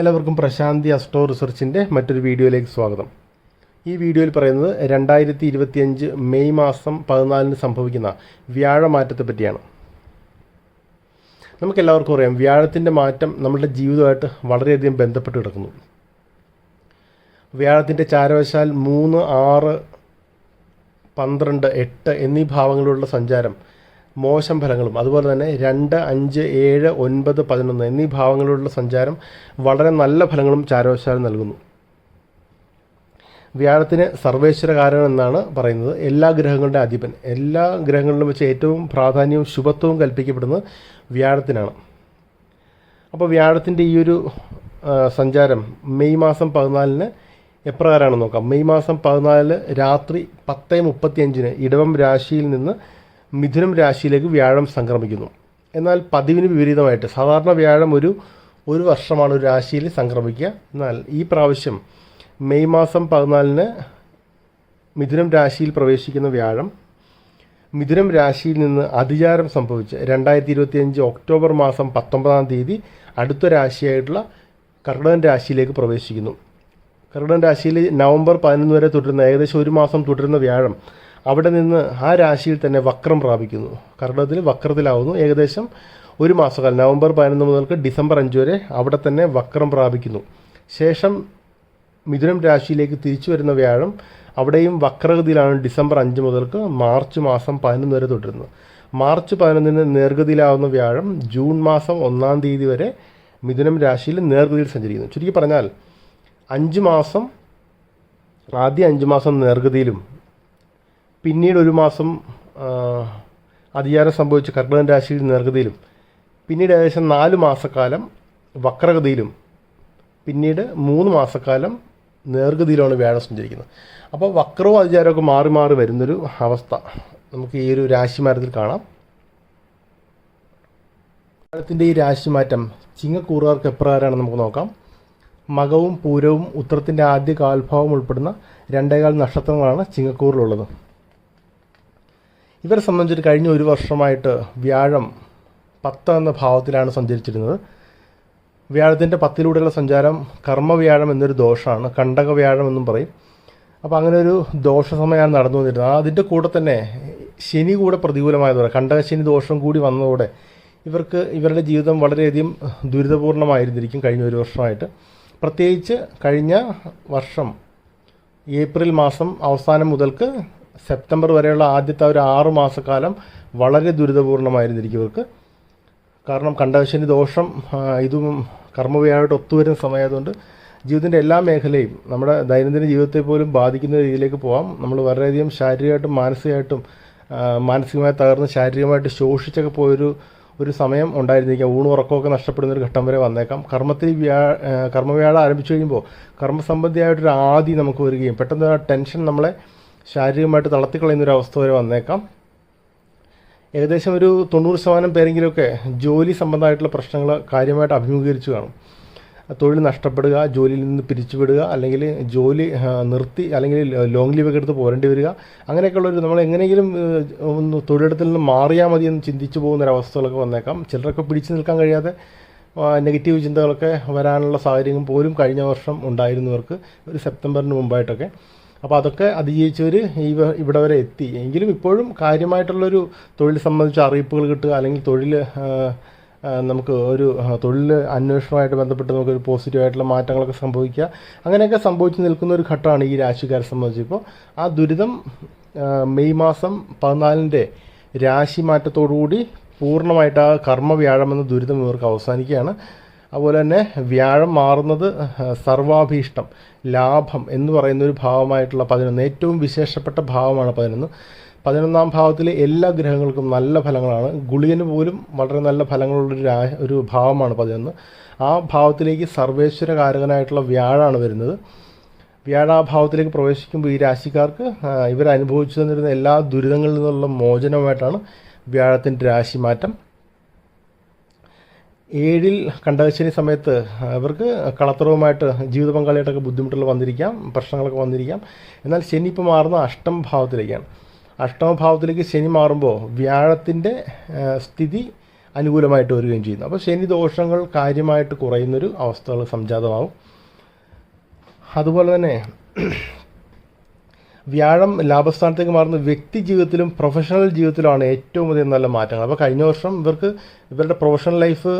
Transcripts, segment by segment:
എല്ലാവർക്കും പ്രശാന്തി അസ്ട്രോ റിസർച്ചിന്റെ മറ്റൊരു വീഡിയോയിലേക്ക് സ്വാഗതം. ഈ വീഡിയോയിൽ പറയുന്നത് രണ്ടായിരത്തി ഇരുപത്തിയഞ്ച് മെയ് മാസം പതിനാലിന് സംഭവിക്കുന്ന വ്യാഴമാറ്റത്തെ പറ്റിയാണ്. നമുക്കെല്ലാവർക്കും അറിയാം വ്യാഴത്തിന്റെ മാറ്റം നമ്മുടെ ജീവിതമായിട്ട് വളരെയധികം ബന്ധപ്പെട്ട് കിടക്കുന്നു. വ്യാഴത്തിന്റെ ചാരവശാൽ മൂന്ന് ആറ് പന്ത്രണ്ട് എട്ട് എന്നീ ഭാവങ്ങളിലുള്ള സഞ്ചാരം മോശം ഫലങ്ങളും അതുപോലെ തന്നെ രണ്ട് അഞ്ച് ഏഴ് ഒൻപത് പതിനൊന്ന് എന്നീ ഭാവങ്ങളിലുള്ള സഞ്ചാരം വളരെ നല്ല ഫലങ്ങളും ചാരോശാരം നൽകുന്നു. വ്യാഴത്തിന് സർവേശ്വരകാരൻ എന്നാണ് പറയുന്നത്. എല്ലാ ഗ്രഹങ്ങളുടെ അധിപൻ. എല്ലാ ഗ്രഹങ്ങളിലും വെച്ച് ഏറ്റവും പ്രാധാന്യവും ശുഭത്വവും കൽപ്പിക്കപ്പെടുന്നത് വ്യാഴത്തിനാണ്. അപ്പോൾ വ്യാഴത്തിന്റെ ഈ ഒരു സഞ്ചാരം മെയ് മാസം പതിനാലിന് എപ്രകാരമാണെന്ന് നോക്കാം. മെയ് മാസം പതിനാലിന് രാത്രി പത്ത് മുപ്പത്തിയഞ്ചിന് ഇടവം രാശിയിൽ നിന്ന് മിഥുനം രാശിയിലേക്ക് വ്യാഴം സംക്രമിക്കുന്നു. എന്നാൽ പതിവിന് വിപരീതമായിട്ട് സാധാരണ വ്യാഴം ഒരു ഒരു വർഷമാണ് ഒരു രാശിയിൽ സംക്രമിക്കുക. എന്നാൽ ഈ പ്രാവശ്യം മെയ് മാസം പതിനാലിന് മിഥുനം രാശിയിൽ പ്രവേശിക്കുന്ന വ്യാഴം മിഥുനം രാശിയിൽ നിന്ന് അതിചാരം സംഭവിച്ച് രണ്ടായിരത്തി ഇരുപത്തിയഞ്ച് ഒക്ടോബർ മാസം പത്തൊമ്പതാം തീയതി അടുത്ത രാശിയായിട്ടുള്ള കർക്കിടകൻ രാശിയിലേക്ക് പ്രവേശിക്കുന്നു. കർക്കിടകൻ രാശിയിൽ നവംബർ പതിനൊന്ന് വരെ തുടരുന്ന ഏകദേശം ഒരു മാസം തുടരുന്ന വ്യാഴം അവിടെ നിന്ന് ആ രാശിയിൽ തന്നെ വക്രം പ്രാപിക്കുന്നു. കർണത്തിൽ വക്രത്തിലാവുന്നു. ഏകദേശം ഒരു മാസക്കാലം നവംബർ പതിനൊന്ന് മുതൽക്ക് ഡിസംബർ അഞ്ച് വരെ അവിടെ തന്നെ വക്രം പ്രാപിക്കുന്നു. ശേഷം മിഥുനം രാശിയിലേക്ക് തിരിച്ചു വരുന്ന വ്യാഴം അവിടെയും വക്രഗതിയിലാണ് ഡിസംബർ അഞ്ച് മുതൽക്ക് മാർച്ച് മാസം പതിനൊന്ന് വരെ തുടരുന്നത്. മാർച്ച് പതിനൊന്നിന് നേർഗതിയിലാവുന്ന വ്യാഴം ജൂൺ മാസം ഒന്നാം തീയതി വരെ മിഥുനം രാശിയിൽ നേർഗതിയിൽ സഞ്ചരിക്കുന്നു. ചുരുക്കി പറഞ്ഞാൽ അഞ്ച് മാസം ആദ്യ അഞ്ച് മാസം നേർഗതിയിലും പിന്നീട് ഒരു മാസം അധികാരം സംഭവിച്ച കർക്കിടകൻ രാശിയിൽ നേർഗതിയിലും പിന്നീട് ഏകദേശം നാല് മാസക്കാലം വക്രഗതിയിലും പിന്നീട് മൂന്ന് മാസക്കാലം നേർഗതിയിലാണ് വ്യാഴം സഞ്ചരിക്കുന്നത്. അപ്പോൾ വക്രവും അതിചാരമൊക്കെ മാറി മാറി വരുന്നൊരു അവസ്ഥ നമുക്ക് ഈ ഒരു രാശിമാരത്തിൽ കാണാം. വ്യാഴത്തിന്റെ ഈ രാശിമാറ്റം ചിങ്ങക്കൂറുകാർക്ക് എപ്രകാരമാണ് നമുക്ക് നോക്കാം. മകവും പൂരവും ഉത്തരത്തിന്റെ ആദ്യ കാൽഭാവം ഉൾപ്പെടുന്ന രണ്ടേകാൽ നക്ഷത്രങ്ങളാണ് ചിങ്ങക്കൂറിലുള്ളത്. ഇവരെ സംബന്ധിച്ചിട്ട് കഴിഞ്ഞ ഒരു വർഷമായിട്ട് വ്യാഴം പത്ത് എന്ന ഭാവത്തിലാണ് സഞ്ചരിച്ചിരുന്നത്. വ്യാഴത്തിന്റെ പത്തിലൂടെയുള്ള സഞ്ചാരം കർമ്മവ്യാഴം എന്നൊരു ദോഷമാണ് കണ്ടക വ്യാഴം എന്നും പറയും. അപ്പോൾ അങ്ങനെ ഒരു ദോഷ സമയമാണ് നടന്നു വന്നിരുന്നത്. അതിന്റെ കൂടെ തന്നെ ശനി കൂടെ പ്രതികൂലമായതോടെ കണ്ടക ശനി ദോഷം കൂടി വന്നതോടെ ഇവർക്ക് ഇവരുടെ ജീവിതം വളരെയധികം ദുരിതപൂർണമായിരുന്നിരിക്കും കഴിഞ്ഞ ഒരു വർഷമായിട്ട്. പ്രത്യേകിച്ച് കഴിഞ്ഞ വർഷം ഏപ്രിൽ മാസം അവസാനം മുതൽക്ക് സെപ്റ്റംബർ വരെയുള്ള ആദ്യത്തെ ഒരു ആറ് മാസക്കാലം വളരെ ദുരിതപൂർണമായിരുന്നിരിക്കും ഇവർക്ക്. കാരണം കണ്ടകശനി ദോഷം ഇതും കർമ്മവ്യായിട്ട് ഒത്തുവരുന്ന സമയമായതുകൊണ്ട് ജീവിതത്തിന്റെ എല്ലാ മേഖലയും നമ്മുടെ ദൈനംദിന ജീവിതത്തെ പോലും ബാധിക്കുന്ന രീതിയിലേക്ക് പോകാം നമ്മൾ വളരെയധികം ശാരീരികമായിട്ടും മാനസികമായിട്ടും മാനസികമായി തകർന്ന് ശാരീരികമായിട്ട് ശോഷിച്ചൊക്കെ പോയൊരു ഒരു സമയം ഉണ്ടായിരുന്നിരിക്കാം. ഊണ് ഉറക്കമൊക്കെ നഷ്ടപ്പെടുന്ന ഒരു ഘട്ടം വരെ വന്നേക്കാം. കർമ്മത്തിൽ വ്യാ കർമ്മവ്യാഴം ആരംഭിച്ചു കഴിയുമ്പോൾ കർമ്മസംബന്ധിയായിട്ടൊരു ആദി നമുക്ക് വരികയും പെട്ടെന്ന് ടെൻഷൻ നമ്മളെ ശാരീരികമായിട്ട് തളർത്തിക്കളയുന്ന ഒരു അവസ്ഥ വരെ വന്നേക്കാം. ഏകദേശം ഒരു തൊണ്ണൂറ് ശതമാനം പേരെങ്കിലുമൊക്കെ ജോലി സംബന്ധമായിട്ടുള്ള പ്രശ്നങ്ങൾ കാര്യമായിട്ട് അഭിമുഖീകരിച്ചു കാണും. തൊഴിൽ നഷ്ടപ്പെടുക ജോലിയിൽ നിന്ന് പിരിച്ചുവിടുക അല്ലെങ്കിൽ ജോലി നിർത്തി അല്ലെങ്കിൽ ലോങ് ലീവ് ഒക്കെ എടുത്ത് പോരേണ്ടി വരിക. അങ്ങനെയൊക്കെയുള്ളൊരു നമ്മൾ എങ്ങനെയെങ്കിലും ഒന്ന് തൊഴിലിടത്തിൽ നിന്ന് മാറിയാൽ മതി എന്ന് ചിന്തിച്ചു പോകുന്ന ഒരവസ്ഥകളൊക്കെ വന്നേക്കാം. ചിലരൊക്കെ പിടിച്ചു നിൽക്കാൻ കഴിയാതെ നെഗറ്റീവ് ചിന്തകളൊക്കെ വരാനുള്ള സാഹചര്യം പോലും കഴിഞ്ഞ വർഷം ഉണ്ടായിരുന്നവർക്ക് ഒരു സെപ്റ്റംബറിന് മുമ്പായിട്ടൊക്കെ. അപ്പോൾ അതൊക്കെ അതിജീവിച്ചവർ ഇവിടെ വരെ എത്തി. എങ്കിലും ഇപ്പോഴും കാര്യമായിട്ടുള്ളൊരു തൊഴിൽ സംബന്ധിച്ച അറിയിപ്പുകൾ കിട്ടുക അല്ലെങ്കിൽ തൊഴിൽ നമുക്ക് ഒരു തൊഴിൽ അന്വേഷണമായിട്ട് ബന്ധപ്പെട്ട് നമുക്കൊരു പോസിറ്റീവായിട്ടുള്ള മാറ്റങ്ങളൊക്കെ സംഭവിക്കുക. അങ്ങനെയൊക്കെ സംഭവിച്ച് നിൽക്കുന്ന ഒരു ഘട്ടമാണ് ഈ രാശിക്കാരെ സംബന്ധിച്ച്. ഇപ്പോൾ ആ ദുരിതം മെയ് മാസം പതിനാലിന്റെ രാശി മാറ്റത്തോടുകൂടി പൂർണമായിട്ട് ആ കർമ്മ വ്യാഴമെന്ന ദുരിതം ഇവർക്ക് അവസാനിക്കുകയാണ്. അതുപോലെ തന്നെ വ്യാഴം മാറുന്നത് സർവാഭീഷ്ടം ലാഭം എന്ന് പറയുന്ന ഒരു ഭാവമായിട്ടുള്ള പതിനൊന്ന്. ഏറ്റവും വിശേഷപ്പെട്ട ഭാവമാണ് പതിനൊന്ന്. പതിനൊന്നാം ഭാവത്തിലെ എല്ലാ ഗ്രഹങ്ങൾക്കും നല്ല ഫലങ്ങളാണ്. ഗുളികന് പോലും വളരെ നല്ല ഫലങ്ങളുള്ളൊരു ഒരു ഭാവമാണ് പതിനൊന്ന്. ആ ഭാവത്തിലേക്ക് സർവേശ്വരകാരകനായിട്ടുള്ള വ്യാഴാണ് വരുന്നത്. വ്യാഴാഭാവത്തിലേക്ക് പ്രവേശിക്കുമ്പോൾ ഈ രാശിക്കാർക്ക് ഇവരനുഭവിച്ചു തന്നിരുന്ന എല്ലാ ദുരിതങ്ങളിൽ നിന്നുള്ള മോചനമായിട്ടാണ് വ്യാഴത്തിന്റെ രാശിമാറ്റം. ഏഴിൽ കണ്ടകശനി സമയത്ത് അവർക്ക് കളത്രവുമായിട്ട് ജീവിത പങ്കാളിയായിട്ടൊക്കെ ബുദ്ധിമുട്ടുകൾ വന്നിരിക്കാം പ്രശ്നങ്ങളൊക്കെ വന്നിരിക്കാം. എന്നാൽ ശനി ഇപ്പോൾ മാറുന്ന അഷ്ടം ഭാവത്തിലേക്കാണ്. അഷ്ടമഭാവത്തിലേക്ക് ശനി മാറുമ്പോൾ വ്യാഴത്തിന്റെ സ്ഥിതി അനുകൂലമായിട്ട് വരികയും ചെയ്യുന്നു. അപ്പോൾ ശനി ദോഷങ്ങൾ കാര്യമായിട്ട് കുറയുന്നൊരു അവസ്ഥകൾ സംജാതമാവും. അതുപോലെ തന്നെ വ്യാഴം ലാഭസ്ഥാനത്തേക്ക് മാറുന്ന വ്യക്തി ജീവിതത്തിലും പ്രൊഫഷണൽ ജീവിതത്തിലുമാണ് ഏറ്റവും അധികം നല്ല മാറ്റങ്ങൾ. അപ്പോൾ കഴിഞ്ഞ വർഷം ഇവർക്ക് ഇവരുടെ പ്രൊഫഷണൽ ലൈഫ്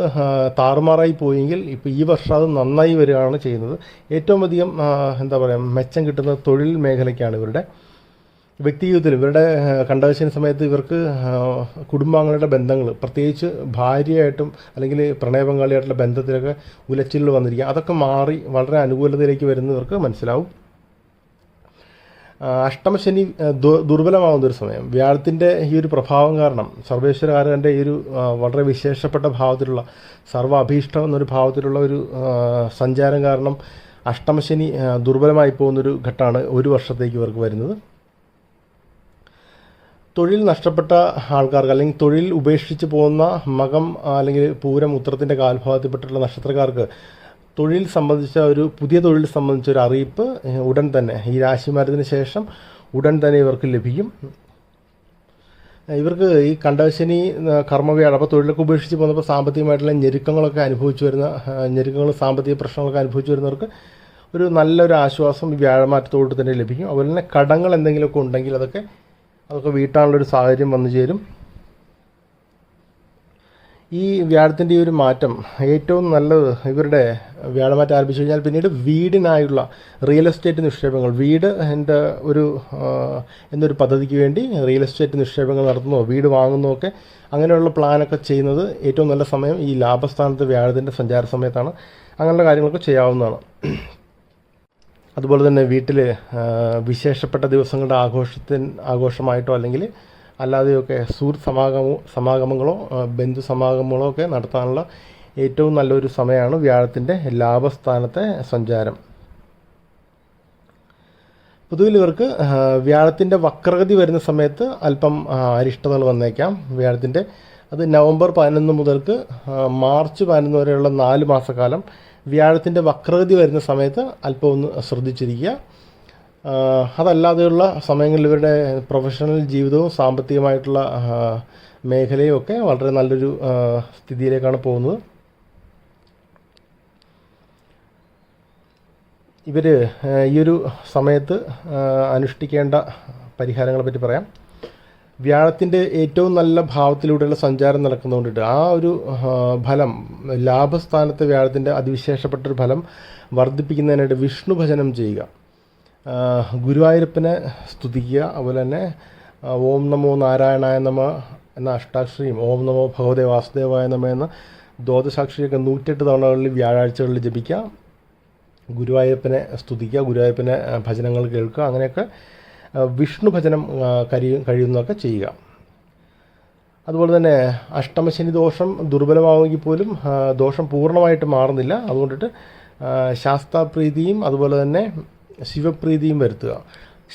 താറുമാറായി പോയെങ്കിൽ ഇപ്പോൾ ഈ വർഷം അത് നന്നായി വരികയാണ് ചെയ്യുന്നത്. ഏറ്റവും അധികം എന്താ പറയുക മെച്ചം കിട്ടുന്ന തൊഴിൽ മേഖലയ്ക്കാണ് ഇവരുടെ വ്യക്തി ജീവിതത്തിൽ. ഇവരുടെ കണ്ടവശന സമയത്ത് ഇവർക്ക് കുടുംബാംഗങ്ങളുടെ ബന്ധങ്ങൾ പ്രത്യേകിച്ച് ഭാര്യയായിട്ടും അല്ലെങ്കിൽ പ്രണയ പങ്കാളിയായിട്ടുള്ള ബന്ധത്തിലൊക്കെ ഉലച്ചിലുകൾ വന്നിരിക്കുക. അതൊക്കെ മാറി വളരെ അനുകൂലതയിലേക്ക് വരുന്നവർക്ക് മനസ്സിലാവും. അഷ്ടമശനി ദുർബലമാവുന്ന ഒരു സമയം. വ്യാഴത്തിന്റെ ഈ ഒരു പ്രഭാവം കാരണം സർവേശ്വരകാരന്റെ ഈ ഒരു വളരെ വിശേഷപ്പെട്ട ഭാവത്തിലുള്ള സർവ അഭീഷ്ടം എന്നൊരു ഭാവത്തിലുള്ള ഒരു സഞ്ചാരം കാരണം അഷ്ടമശനി ദുർബലമായി പോകുന്നൊരു ഘട്ടമാണ് ഒരു വർഷത്തേക്ക് ഇവർക്ക് വരുന്നത്. തൊഴിൽ നഷ്ടപ്പെട്ട ആൾക്കാർക്ക് അല്ലെങ്കിൽ തൊഴിൽ ഉപേക്ഷിച്ച് പോകുന്ന മകം അല്ലെങ്കിൽ പൂരം ഉത്തരത്തിന്റെ കാൽഭാഗത്തിൽപ്പെട്ടുള്ള നക്ഷത്രക്കാർക്ക് തൊഴിൽ സംബന്ധിച്ച ഒരു പുതിയ തൊഴിൽ സംബന്ധിച്ച ഒരു അറിയിപ്പ് ഉടൻ തന്നെ. ഈ രാശിമാരത്തിന് ശേഷം ഉടൻ തന്നെ ഇവർക്ക് ലഭിക്കും. ഇവർക്ക് ഈ കണ്ടശനി കർമ്മവ്യാഴം അപ്പോൾ തൊഴിലൊക്കെ ഉപേക്ഷിച്ച് പോകുന്നപ്പോൾ സാമ്പത്തികമായിട്ടുള്ള ഞെരുക്കങ്ങളൊക്കെ അനുഭവിച്ചു വരുന്ന ഞെരുക്കങ്ങൾ സാമ്പത്തിക പ്രശ്നങ്ങളൊക്കെ അനുഭവിച്ചു വരുന്നവർക്ക് ഒരു നല്ലൊരു ആശ്വാസം ഈ വ്യാഴമാറ്റത്തോട് തന്നെ ലഭിക്കും. അതുപോലെ തന്നെ കടങ്ങൾ എന്തെങ്കിലുമൊക്കെ ഉണ്ടെങ്കിൽ അതൊക്കെ അതൊക്കെ വീട്ടാനുള്ളൊരു സാഹചര്യം വന്നു ചേരും. ഈ വ്യാഴത്തിന്റെ ഈ ഒരു മാറ്റം ഏറ്റവും നല്ലത് ഇവരുടെ വ്യാഴമാറ്റം ആരംഭിച്ചു കഴിഞ്ഞാൽ പിന്നീട് വീടിനായുള്ള റിയൽ എസ്റ്റേറ്റ് നിക്ഷേപങ്ങൾ വീട് എന്റെ ഒരു എന്നൊരു പദ്ധതിക്ക് വേണ്ടി റിയൽ എസ്റ്റേറ്റ് നിക്ഷേപങ്ങൾ നടത്തുന്നോ വീട് വാങ്ങുന്നോ ഒക്കെ അങ്ങനെയുള്ള പ്ലാനൊക്കെ ചെയ്യുന്നത് ഏറ്റവും നല്ല സമയം ഈ ലാഭസ്ഥാനത്ത് വ്യാഴത്തിന്റെ സഞ്ചാര സമയത്താണ്. അങ്ങനെയുള്ള കാര്യങ്ങളൊക്കെ ചെയ്യാവുന്നതാണ്. അതുപോലെ തന്നെ വീട്ടിൽ വിശേഷപ്പെട്ട ദിവസങ്ങളുടെ ആഘോഷത്തിന് ആഘോഷമായിട്ടോ അല്ലെങ്കിൽ അല്ലാതെയൊക്കെ സുഹൃത്ത് സമാഗമോ സമാഗമങ്ങളോ ബന്ധു സമാഗമങ്ങളോ ഒക്കെ നടത്താനുള്ള ഏറ്റവും നല്ലൊരു സമയമാണ് വ്യാഴത്തിന്റെ ലാഭസ്ഥാനത്തെ സഞ്ചാരം. പൊതുവിൽ ഇവർക്ക് വ്യാഴത്തിന്റെ വക്രഗതി വരുന്ന സമയത്ത് അല്പം അരിഷ്ടതകൾ വന്നേക്കാം. വ്യാഴത്തിന്റെ അത് നവംബർ പതിനൊന്ന് മുതൽക്ക് മാർച്ച് പതിനൊന്ന് വരെയുള്ള നാല് മാസക്കാലം വ്യാഴത്തിന്റെ വക്രഗതി വരുന്ന സമയത്ത് അല്പം ഒന്ന് ശ്രദ്ധിച്ചിരിക്കുക. അതല്ലാതെയുള്ള സമയങ്ങളിൽ ഇവരുടെ പ്രൊഫഷണൽ ജീവിതവും സാമ്പത്തികമായിട്ടുള്ള മേഖലയും ഒക്കെ വളരെ നല്ലൊരു സ്ഥിതിയിലേക്കാണ് പോകുന്നത്. ഇവർ ഈ ഒരു സമയത്ത് അനുഷ്ഠിക്കേണ്ട പരിഹാരങ്ങളെ പറ്റി പറയാം. വ്യാഴത്തിന്റെ ഏറ്റവും നല്ല ഭാവത്തിലൂടെയുള്ള സഞ്ചാരം നടക്കുന്നതുകൊണ്ടിട്ട് ആ ഒരു ഫലം ലാഭസ്ഥാനത്തെ വ്യാഴത്തിന്റെ അതിവിശേഷപ്പെട്ടൊരു ഫലം വർദ്ധിപ്പിക്കുന്നതിനായിട്ട് വിഷ്ണു ഭജനം ചെയ്യുക. ഗുരുവായൂരപ്പനെ സ്തുതിക്കുക. അതുപോലെ തന്നെ ഓം നമോ നാരായണായ നമ എന്ന അഷ്ടാക്ഷരിയും ഓം നമോ ഭഗവതേ വാസുദേവായ നമ എന്ന ദ്വാദശാക്ഷരിയൊക്കെ നൂറ്റെട്ട് തവണകളിൽ വ്യാഴാഴ്ചകളിൽ ജപിക്കുക ഗുരുവായൂരപ്പനെ സ്തുതിക്കുക ഗുരുവായൂരപ്പനെ ഭജനങ്ങൾ കേൾക്കുക അങ്ങനെയൊക്കെ വിഷ്ണു ഭജനം കരി കഴിയും കഴിയുന്നതൊക്കെ ചെയ്യുക. അതുപോലെ തന്നെ അഷ്ടമശനി ദോഷം ദുർബലമാവുമെങ്കിൽ പോലും ദോഷം പൂർണമായിട്ട് മാറുന്നില്ല. അതുകൊണ്ടിട്ട് ശാസ്താപ്രീതിയും അതുപോലെ തന്നെ ശിവപ്രീതിയും വരുത്തുക.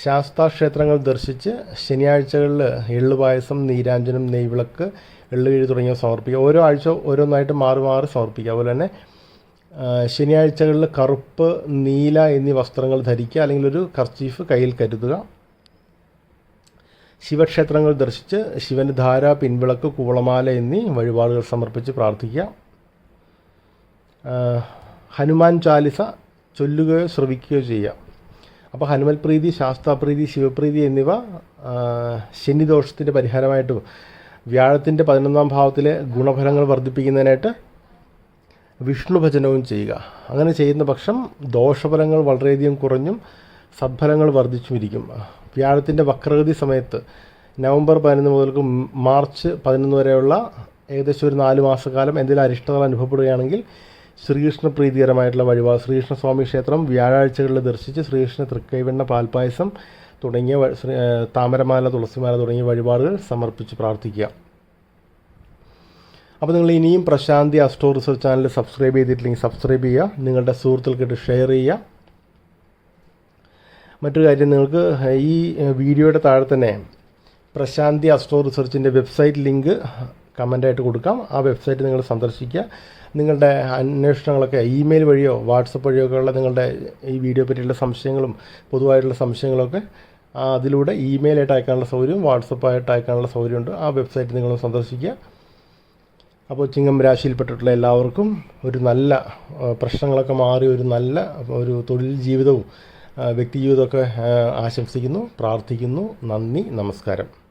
ശാസ്താക്ഷേത്രങ്ങൾ ദർശിച്ച് ശനിയാഴ്ചകളിൽ എള്ളു പായസം നീരാഞ്ജനം നെയ്വിളക്ക് എള്ളുകിഴി തുടങ്ങിയവ സമർപ്പിക്കുക. ഓരോ ആഴ്ച ഓരോന്നായിട്ട് മാറി മാറി സമർപ്പിക്കുക. അതുപോലെ തന്നെ ശനിയാഴ്ചകളിൽ കറുപ്പ് നീല എന്നീ വസ്ത്രങ്ങൾ ധരിക്കുക. അല്ലെങ്കിൽ ഒരു കർച്ചീഫ് കയ്യിൽ കരുതുക. ശിവക്ഷേത്രങ്ങൾ ദർശിച്ച് ശിവന് ധാര പിൻവിളക്ക് കൂളമാല എന്നീ വഴിപാടുകൾ സമർപ്പിച്ച് പ്രാർത്ഥിക്കുക. ഹനുമാൻ ചാലിസ ചൊല്ലുകയോ ശ്രവിക്കുകയോ ചെയ്യുക. അപ്പോൾ ഹനുമൽ പ്രീതി ശാസ്താപ്രീതി ശിവപ്രീതി എന്നിവ ശനിദോഷത്തിന്റെ പരിഹാരമായിട്ടും വ്യാഴത്തിന്റെ പതിനൊന്നാം ഭാവത്തിലെ ഗുണഫലങ്ങൾ വർദ്ധിപ്പിക്കുന്നതിനായിട്ട് വിഷ്ണു ഭജനവും ചെയ്യുക. അങ്ങനെ ചെയ്യുന്ന പക്ഷം ദോഷഫലങ്ങൾ വളരെയധികം കുറഞ്ഞും സദ്ഫലങ്ങൾ വർദ്ധിച്ചും ഇരിക്കും. വ്യാഴത്തിന്റെ വക്രഗതി സമയത്ത് നവംബർ പതിനൊന്ന് മുതൽക്ക് മാർച്ച് പതിനൊന്ന് വരെയുള്ള ഏകദേശം ഒരു നാല് മാസക്കാലം എന്തെങ്കിലും അരിഷ്ടതകൾ അനുഭവപ്പെടുകയാണെങ്കിൽ ശ്രീകൃഷ്ണ പ്രീതികരമായിട്ടുള്ള വഴിപാട്. ശ്രീകൃഷ്ണ സ്വാമി ക്ഷേത്രം വ്യാഴാഴ്ചകളിൽ ദർശിച്ച് ശ്രീകൃഷ്ണ തൃക്കൈവെണ്ണ പാൽപ്പായസം തുടങ്ങിയ താമരമാല തുളസിമാല തുടങ്ങിയ വഴിപാടുകൾ സമർപ്പിച്ച് പ്രാർത്ഥിക്കുക. അപ്പോൾ നിങ്ങൾ ഇനിയും Prasanthi astro research channel subscribe ചെയ്തിട്ടില്ലെങ്കിൽ സബ്സ്ക്രൈബ് ചെയ്യുക. നിങ്ങളുടെ സുഹൃത്തുക്കൾക്കിട്ട് ഷെയർ ചെയ്യുക. മറ്റൊരു കാര്യം നിങ്ങൾക്ക് ഈ വീഡിയോയുടെ താഴെ തന്നെ പ്രശാന്തി അസ്ട്രോ റിസർച്ചിന്റെ വെബ്സൈറ്റ് ലിങ്ക് കമന്റായിട്ട് കൊടുക്കാം. ആ വെബ്സൈറ്റ് നിങ്ങൾ സന്ദർശിക്കുക. നിങ്ങളുടെ അന്വേഷണങ്ങളൊക്കെ ഇമെയിൽ വഴിയോ വാട്സപ്പ് വഴിയോ ഒക്കെ ഉള്ള നിങ്ങളുടെ ഈ വീഡിയോ പറ്റിയുള്ള സംശയങ്ങളും പൊതുവായിട്ടുള്ള സംശയങ്ങളൊക്കെ അതിലൂടെ ഇമെയിലായിട്ട് അയക്കാനുള്ള സൗകര്യം വാട്സപ്പായിട്ട് അയക്കാനുള്ള സൗകര്യമുണ്ട് ആ വെബ്സൈറ്റ് നിങ്ങൾ സന്ദർശിക്കുക. അപ്പോൾ ചിങ്ങം രാശിയിൽപ്പെട്ടിട്ടുള്ള എല്ലാവർക്കും ഒരു നല്ല പ്രശ്നങ്ങളൊക്കെ മാറി ഒരു നല്ല ഒരു തൊഴിൽ ജീവിതവും വ്യക്തി ജീവിതമൊക്കെ ആശംസിക്കുന്നു പ്രാർത്ഥിക്കുന്നു. നന്ദി നമസ്കാരം.